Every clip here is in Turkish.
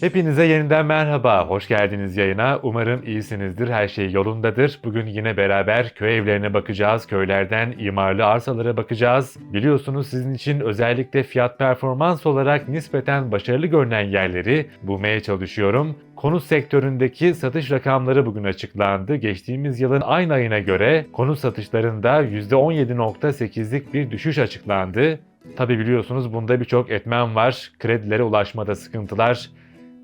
Hepinize yeniden merhaba, hoş geldiniz yayına. Umarım iyisinizdir, her şey yolundadır. Bugün yine beraber köy evlerine bakacağız, köylerden imarlı arsalara bakacağız. Biliyorsunuz sizin için özellikle fiyat performans olarak nispeten başarılı görünen yerleri bulmaya çalışıyorum. Konut sektöründeki satış rakamları bugün açıklandı. Geçtiğimiz yılın aynı ayına göre konut satışlarında %17.8'lik bir düşüş açıklandı. Tabi biliyorsunuz bunda birçok etmen var. Kredilere ulaşmada sıkıntılar,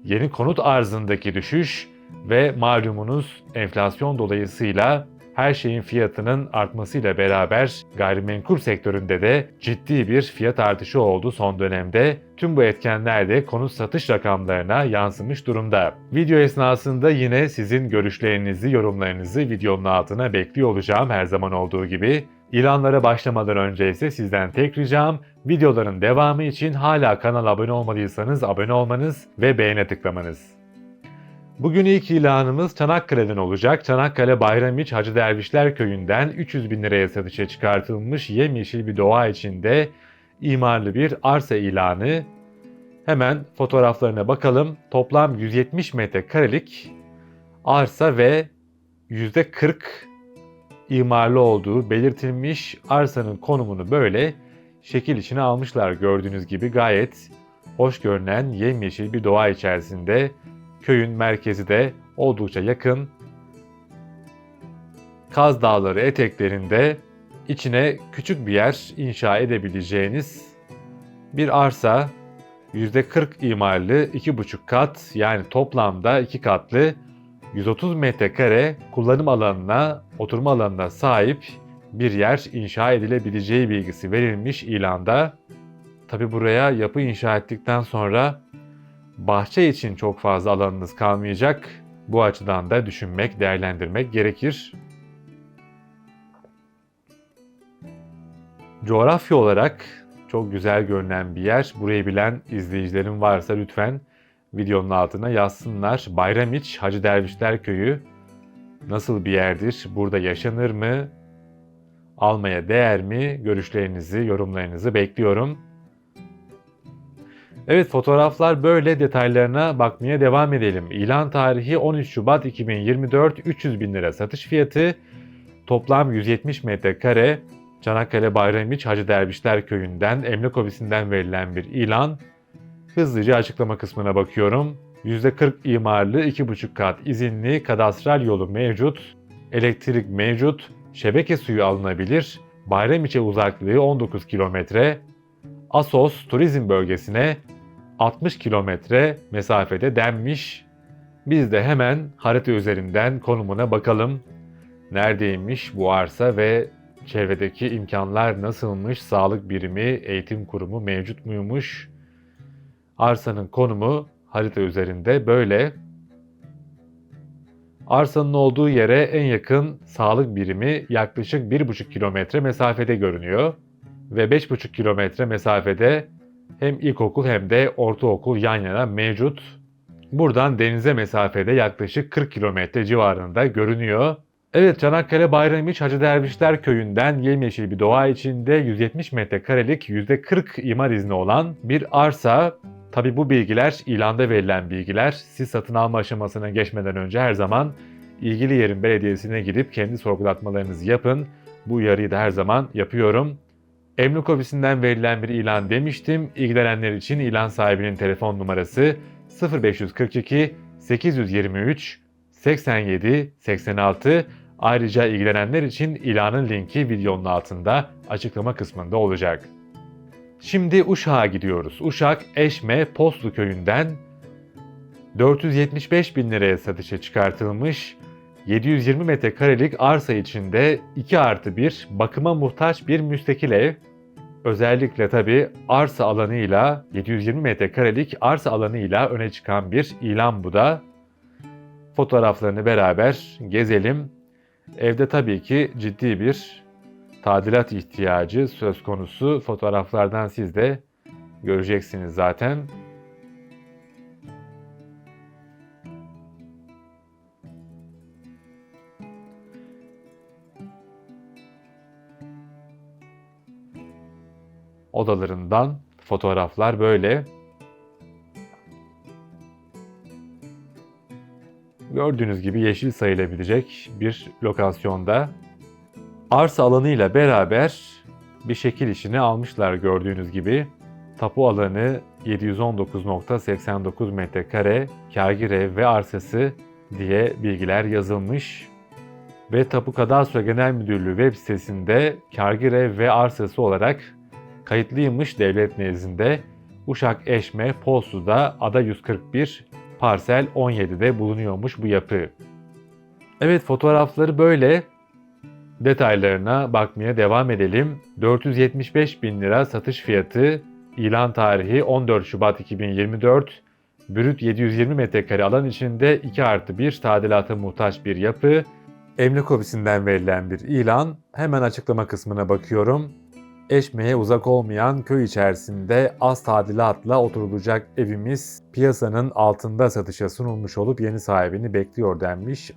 yeni konut arzındaki düşüş ve malumunuz enflasyon dolayısıyla her şeyin fiyatının artmasıyla beraber gayrimenkul sektöründe de ciddi bir fiyat artışı oldu son dönemde. Tüm bu etkenler de konut satış rakamlarına yansımış durumda. Video esnasında yine sizin görüşlerinizi, yorumlarınızı videonun altına bekliyor olacağım her zaman olduğu gibi. İlanlara başlamadan önce ise sizden tek ricam videoların devamı için hala kanala abone olmadıysanız abone olmanız ve beğene tıklamanız. Bugün ilk ilanımız Çanakkale'den olacak. Çanakkale Bayramiç Hacı Dervişler Köyü'nden 300 bin liraya satışa çıkartılmış yemyeşil bir doğa içinde imarlı bir arsa ilanı. Hemen fotoğraflarına bakalım. Toplam 170 metrekarelik arsa ve %40 imarlı olduğu belirtilmiş arsanın konumunu böyle şekil içine almışlar gördüğünüz gibi. Gayet hoş görünen yemyeşil bir doğa içerisinde. Köyün merkezi de oldukça yakın. Kaz Dağları eteklerinde içine küçük bir yer inşa edebileceğiniz bir arsa. %40 imarlı 2,5 kat yani toplamda 2 katlı 130 metrekare kullanım alanına, oturma alanına sahip bir yer inşa edilebileceği bilgisi verilmiş ilanda. Tabi buraya yapı inşa ettikten sonra bahçe için çok fazla alanınız kalmayacak. Bu açıdan da düşünmek, değerlendirmek gerekir. Coğrafya olarak çok güzel görünen bir yer. Burayı bilen izleyicilerim varsa lütfen videonun altına yazsınlar. Bayramiç Hacı Dervişler Köyü nasıl bir yerdir? Burada yaşanır mı? Almaya değer mi? Görüşlerinizi, yorumlarınızı bekliyorum. Evet fotoğraflar böyle detaylarına bakmaya devam edelim. İlan tarihi 13 Şubat 2024 300 bin lira satış fiyatı. Toplam 170 metrekare Çanakkale Bayramiç Hacı Dervişler Köyü'nden emlak ofisinden verilen bir ilan. Hızlıca açıklama kısmına bakıyorum. %40 imarlı 2,5 kat izinli kadastral yolu mevcut. Elektrik mevcut. Şebeke suyu alınabilir. Bayramiç'e uzaklığı 19 kilometre. Asos turizm bölgesine 60 kilometre mesafede denmiş. Biz de hemen harita üzerinden konumuna bakalım. Neredeymiş bu arsa ve çevredeki imkanlar nasılmış, sağlık birimi, eğitim kurumu mevcut muymuş? Arsanın konumu harita üzerinde böyle. Arsanın olduğu yere en yakın sağlık birimi yaklaşık 1,5 kilometre mesafede görünüyor ve 5,5 kilometre mesafede hem ilkokul hem de ortaokul yan yana mevcut. Buradan denize mesafede yaklaşık 40 kilometre civarında görünüyor. Evet Çanakkale Bayramiç Hacı Dervişler Köyü'nden yemyeşil bir doğa içinde 170 metrekarelik %40 imar izni olan bir arsa. Tabi bu bilgiler ilanda verilen bilgiler. Siz satın alma aşamasına geçmeden önce her zaman ilgili yerin belediyesine gidip kendi sorgulatmalarınızı yapın. Bu uyarıyı da her zaman yapıyorum. Emlak ofisinden verilen bir ilan demiştim. İlgilenenler için ilan sahibinin telefon numarası 0542 823 87 86. Ayrıca ilgilenenler için ilanın linki videonun altında açıklama kısmında olacak. Şimdi Uşak'a gidiyoruz. Uşak Eşme Poslu köyünden 475 bin liraya satışa çıkartılmış 720 metrekarelik arsa içinde 2 artı 1 bakıma muhtaç bir müstakil ev. Özellikle tabi arsa alanıyla 720 metrekarelik arsa alanıyla öne çıkan bir ilan bu da. Fotoğraflarını beraber gezelim. Evde tabii ki ciddi bir tadilat ihtiyacı söz konusu. Fotoğraflardan siz de göreceksiniz zaten. Odalarından fotoğraflar böyle. Gördüğünüz gibi yeşil sayılabilecek bir lokasyonda. Arsa alanıyla beraber bir şekil işini almışlar gördüğünüz gibi. Tapu alanı 719.89 metrekare, kârgir ev ve arsası diye bilgiler yazılmış. Ve Tapu Kadastro Genel Müdürlüğü web sitesinde kârgir ev ve arsası olarak kayıtlıymış devlet nezdinde Uşak Eşme Polsu'da Ada 141 parsel 17'de bulunuyormuş bu yapı. Evet fotoğrafları böyle. Detaylarına bakmaya devam edelim. 475 bin lira satış fiyatı, ilan tarihi 14 Şubat 2024, brüt 720 metrekare alan içinde 2 artı 1 tadilata muhtaç bir yapı, emlak ofisinden verilen bir ilan. Hemen açıklama kısmına bakıyorum. Eşme'ye uzak olmayan köy içerisinde az tadilatla oturulacak evimiz piyasanın altında satışa sunulmuş olup yeni sahibini bekliyor denmiş.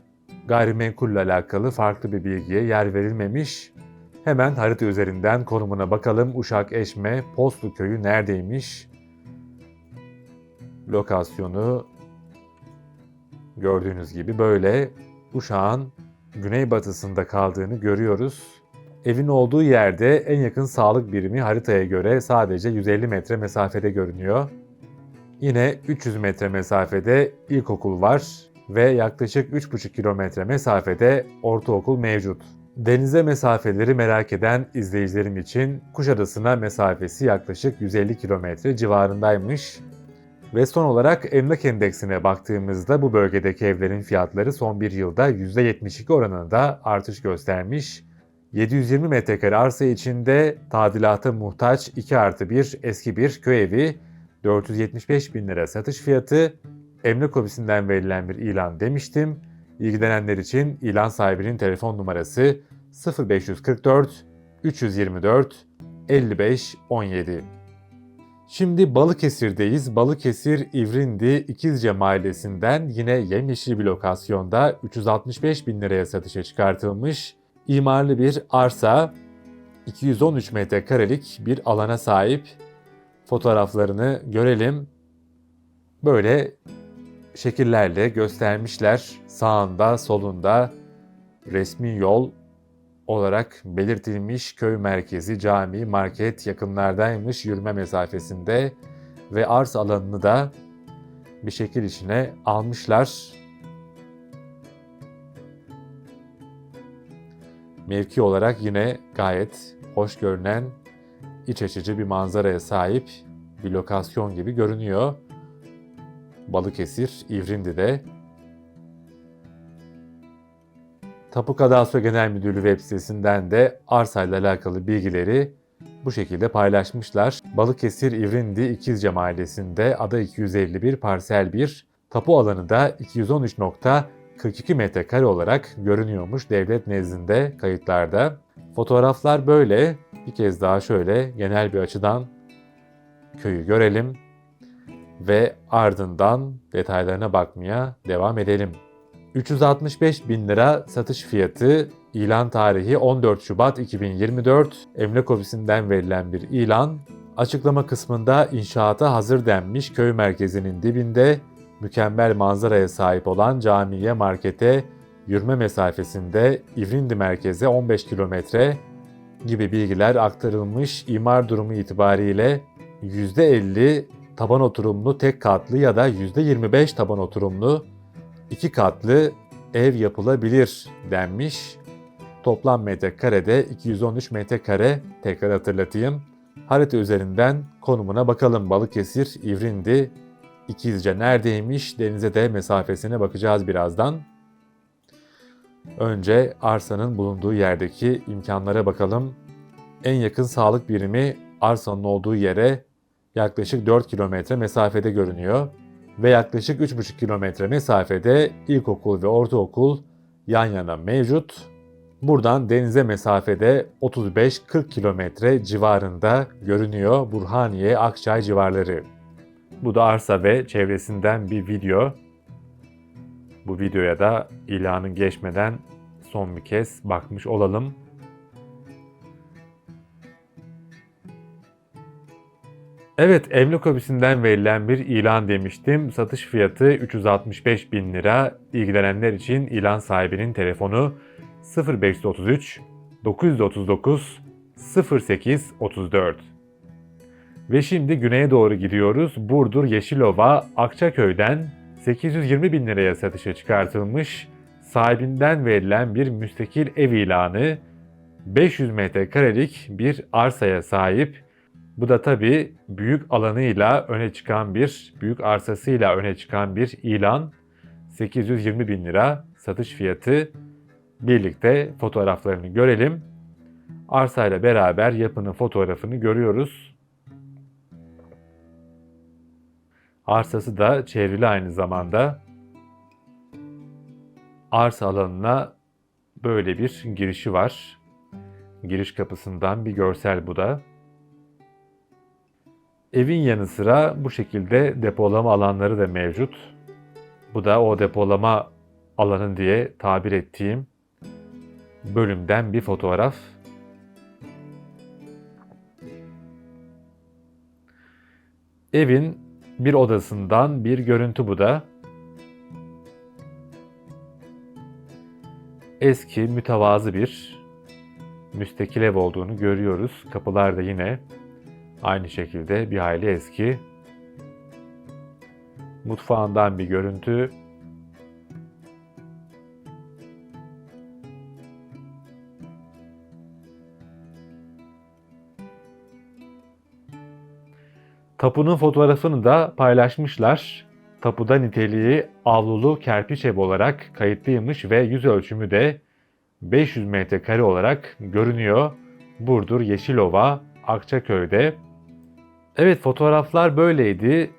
Gayrimenkulle alakalı farklı bir bilgiye yer verilmemiş. Hemen harita üzerinden konumuna bakalım. Uşak Eşme Postlu köyü neredeymiş? Lokasyonu gördüğünüz gibi böyle Uşak'ın güneybatısında kaldığını görüyoruz. Evin olduğu yerde en yakın sağlık birimi haritaya göre sadece 150 metre mesafede görünüyor. Yine 300 metre mesafede ilkokul var ve yaklaşık 3,5 kilometre mesafede ortaokul mevcut. Denize mesafeleri merak eden izleyicilerim için Kuşadası'na mesafesi yaklaşık 150 kilometre civarındaymış. Ve son olarak emlak endeksine baktığımızda bu bölgedeki evlerin fiyatları son bir yılda %72 oranında artış göstermiş. 720 metrekare arsa içinde tadilata muhtaç 2 artı 1 eski bir köy evi, 475 bin lira satış fiyatı, emlak ofisinden verilen bir ilan demiştim. İlgilenenler için ilan sahibinin telefon numarası 0544 324 55 17. Şimdi Balıkesir'deyiz. Balıkesir İvrindi İkizce Mahallesi'nden yine yemyeşil bir lokasyonda 365 bin liraya satışa çıkartılmış imarlı bir arsa 213 metrekarelik bir alana sahip. Fotoğraflarını görelim. Böyle şekillerle göstermişler. Sağında, solunda resmi yol olarak belirtilmiş köy merkezi, cami, market yakınlardaymış yürüme mesafesinde ve arsa alanını da bir şekil içine almışlar. Mevki olarak yine gayet hoş görünen, iç açıcı bir manzaraya sahip bir lokasyon gibi görünüyor. Balıkesir, İvrindi'de. Tapu Kadastro Genel Müdürlüğü web sitesinden de arsayla alakalı bilgileri bu şekilde paylaşmışlar. Balıkesir İvrindi İkizce Mahallesi'nde ada 251 parsel 1, tapu alanı da 213. 42 metrekare olarak görünüyormuş devlet nezdinde kayıtlarda. Fotoğraflar böyle. Bir kez daha şöyle genel bir açıdan köyü görelim ve ardından detaylarına bakmaya devam edelim. 365 bin lira satış fiyatı, ilan tarihi 14 Şubat 2024, emlak ofisinden verilen bir ilan. Açıklama kısmında inşaata hazır denmiş köy merkezinin dibinde mükemmel manzaraya sahip olan camiye markete yürüme mesafesinde İvrindi merkeze 15 kilometre gibi bilgiler aktarılmış imar durumu itibariyle %50 taban oturumlu tek katlı ya da %25 taban oturumlu iki katlı ev yapılabilir denmiş. Toplam metrekarede 213 metrekare tekrar hatırlatayım. Harita üzerinden konumuna bakalım. Balıkesir, İvrindi, İkizce neredeymiş denize de mesafesine bakacağız birazdan. Önce arsanın bulunduğu yerdeki imkanlara bakalım. En yakın sağlık birimi arsanın olduğu yere yaklaşık 4 kilometre mesafede görünüyor ve yaklaşık 3,5 kilometre mesafede ilkokul ve ortaokul yan yana mevcut. Buradan denize mesafede 35-40 kilometre civarında görünüyor Burhaniye Akçay civarları. Bu da arsa ve çevresinden bir video. Bu videoya da ilanın geçmeden son bir kez bakmış olalım. Evet, emlak ofisinden verilen bir ilan demiştim. Satış fiyatı 365 bin lira. İlgilenenler için ilan sahibinin telefonu 0533 939 08 34. Ve şimdi güneye doğru gidiyoruz. Burdur Yeşilova Akçaköy'den 820 bin liraya satışa çıkartılmış sahibinden verilen bir müstakil ev ilanı 500 metrekarelik bir arsaya sahip. Bu da tabii büyük alanıyla öne çıkan bir, büyük arsasıyla öne çıkan bir ilan. 820 bin lira satış fiyatı. Birlikte fotoğraflarını görelim. Arsayla beraber yapının fotoğrafını görüyoruz. Arsası da çevrili aynı zamanda. Arsa alanına böyle bir girişi var. Giriş kapısından bir görsel bu da. Evin yanı sıra bu şekilde depolama alanları da mevcut. Bu da o depolama alanı diye tabir ettiğim bölümden bir fotoğraf. Evin bir odasından bir görüntü bu da. Eski, mütevazı bir müstakil ev olduğunu görüyoruz. Kapılar da yine aynı şekilde bir hayli eski. Mutfağından bir görüntü. Tapunun fotoğrafını da paylaşmışlar. Tapuda niteliği avlulu kerpiç ev olarak kayıtlıymış ve yüz ölçümü de 500 metrekare olarak görünüyor. Burdur Yeşilova Akçaköy'de. Evet fotoğraflar böyleydi.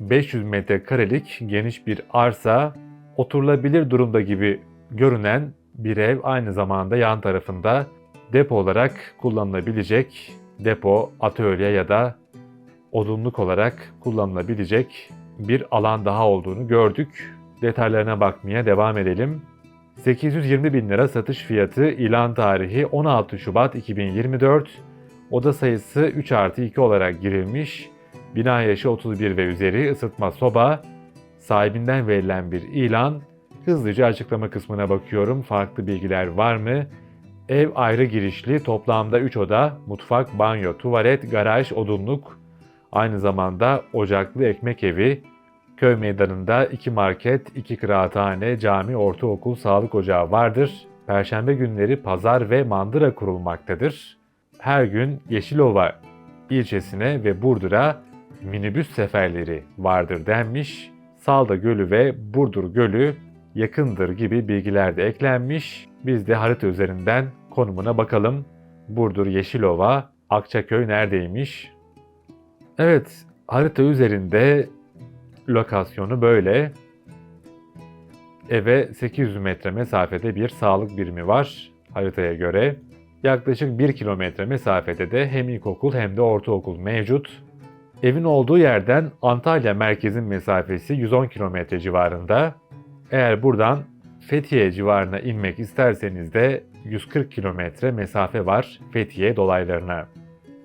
500 metrekarelik geniş bir arsa, oturulabilir durumda gibi görünen bir ev aynı zamanda yan tarafında depo olarak kullanılabilecek depo, atölye ya da odunluk olarak kullanılabilecek bir alan daha olduğunu gördük. Detaylarına bakmaya devam edelim. 820 bin lira satış fiyatı ilan tarihi 16 Şubat 2024. Oda sayısı 3 artı 2 olarak girilmiş. Bina yaşı 31 ve üzeri ısıtma soba. Sahibinden verilen bir ilan. Hızlıca açıklama kısmına bakıyorum. Farklı bilgiler var mı? Ev ayrı girişli, toplamda 3 oda, mutfak, banyo, tuvalet, garaj, odunluk, aynı zamanda ocaklı ekmek evi, köy meydanında iki market, iki kıraathane, cami, ortaokul, sağlık ocağı vardır. Perşembe günleri pazar ve mandıra kurulmaktadır. Her gün Yeşilova ilçesine ve Burdur'a minibüs seferleri vardır denmiş. Salda Gölü ve Burdur Gölü yakındır gibi bilgiler de eklenmiş. Biz de harita üzerinden konumuna bakalım. Burdur Yeşilova, Akçaköy neredeymiş? Evet, harita üzerinde lokasyonu böyle. Eve 800 metre mesafede bir sağlık birimi var haritaya göre. Yaklaşık 1 kilometre mesafede de hem ilkokul hem de ortaokul mevcut. Evin olduğu yerden Antalya merkezin mesafesi 110 kilometre civarında. Eğer buradan Fethiye civarına inmek isterseniz de 140 kilometre mesafe var Fethiye dolaylarına.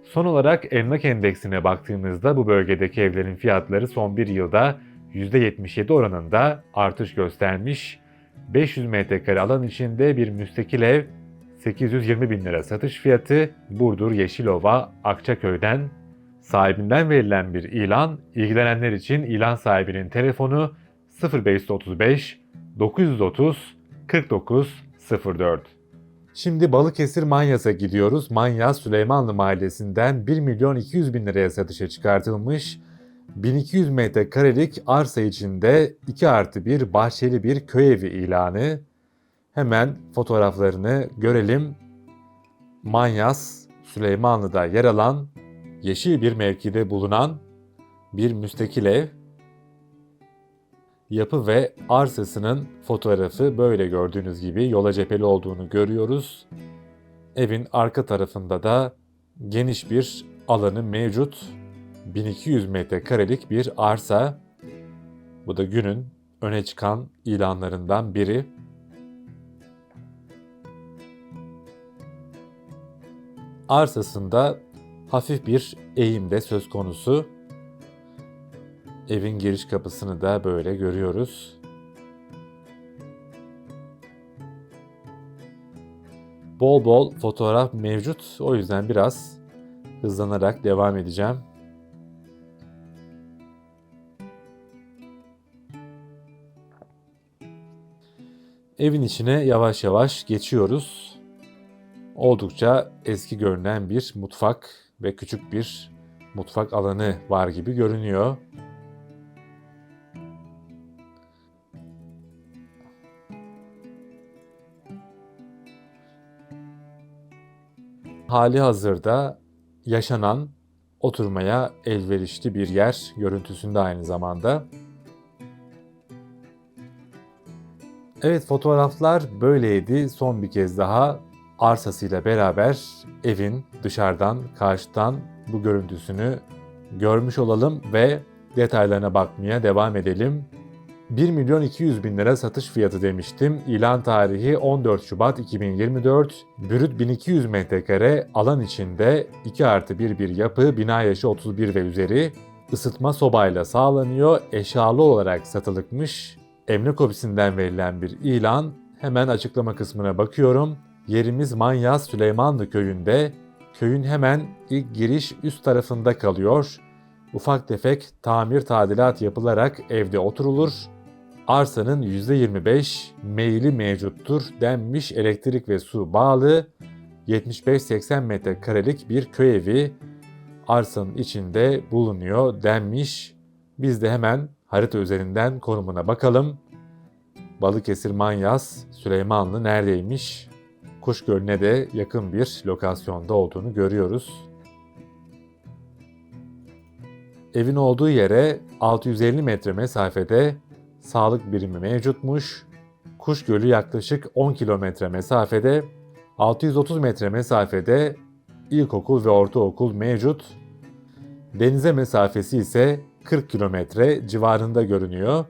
Son olarak emlak endeksine baktığımızda bu bölgedeki evlerin fiyatları son bir yılda %77 oranında artış göstermiş. 500 metrekare alan içinde bir müstakil ev 820 bin lira satış fiyatı Burdur Yeşilova Akçaköy'den sahibinden verilen bir ilan ilgilenenler için ilan sahibinin telefonu 0535 930 49 04. Şimdi Balıkesir Manyas'a gidiyoruz. Manyas Süleymanlı Mahallesi'nden 1 milyon 200 bin liraya satışa çıkartılmış 1200 metrekarelik arsa içinde 2 artı 1 bahçeli bir köy evi ilanı. Hemen fotoğraflarını görelim. Manyas, Süleymanlı'da yer alan yeşil bir mevkide bulunan bir müstakil ev. Yapı ve arsasının fotoğrafı böyle gördüğünüz gibi yola cepheli olduğunu görüyoruz. Evin arka tarafında da geniş bir alanı mevcut. 1200 metrekarelik bir arsa. Bu da günün öne çıkan ilanlarından biri. Arsasında Hafif bir eğimde söz konusu. Evin giriş kapısını da böyle görüyoruz. Bol bol fotoğraf mevcut. O yüzden biraz hızlanarak devam edeceğim. Evin içine yavaş yavaş geçiyoruz. Oldukça eski görünen bir mutfak ve küçük bir mutfak alanı var gibi görünüyor. Hali hazırda yaşanan oturmaya elverişli bir yer görüntüsünde aynı zamanda. Evet fotoğraflar böyleydi. Son bir kez daha arsasıyla beraber evin dışarıdan, karşıdan bu görüntüsünü görmüş olalım ve detaylarına bakmaya devam edelim. 1 milyon 200 bin lira satış fiyatı demiştim. İlan tarihi 14 Şubat 2024. Brüt 1200 metrekare alan içinde 2 artı 1 bir yapı, bina yaşı 31 ve üzeri. ısıtma sobayla sağlanıyor. Eşyalı olarak satılıkmış. Emlak ofisinden verilen bir ilan. Hemen açıklama kısmına bakıyorum. Yerimiz Manyas Süleymanlı köyünde. Köyün hemen ilk giriş üst tarafında kalıyor. Ufak tefek tamir tadilat yapılarak evde oturulur. Arsanın %25 meyli mevcuttur denmiş elektrik ve su bağlı. 75-80 metrekarelik bir köy evi arsanın içinde bulunuyor denmiş. Biz de hemen harita üzerinden konumuna bakalım. Balıkesir Manyas, Süleymanlı neredeymiş? Kuşgölü'ne de yakın bir lokasyonda olduğunu görüyoruz. Evin olduğu yere 650 metre mesafede sağlık birimi mevcutmuş. Kuş Gölü yaklaşık 10 kilometre mesafede, 630 metre mesafede ilkokul ve ortaokul mevcut. Denize mesafesi ise 40 kilometre civarında görünüyor.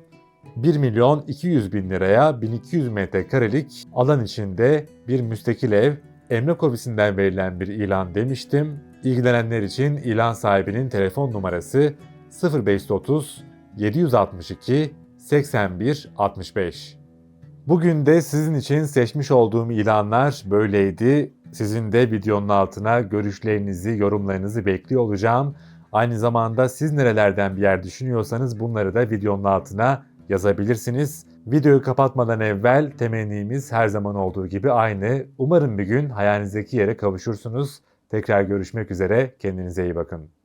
1 milyon 200 bin liraya 1200 metrekarelik alan içinde bir müstakil ev, emlak ofisinden verilen bir ilan demiştim. İlgilenenler için ilan sahibinin telefon numarası 0530 762 81 65. Bugün de sizin için seçmiş olduğum ilanlar böyleydi. Sizin de videonun altına görüşlerinizi, yorumlarınızı bekliyor olacağım. Aynı zamanda siz nerelerden bir yer düşünüyorsanız bunları da videonun altına yazabilirsiniz. Videoyu kapatmadan evvel temennimiz her zaman olduğu gibi aynı. Umarım bir gün hayalinizdeki yere kavuşursunuz. Tekrar görüşmek üzere. Kendinize iyi bakın.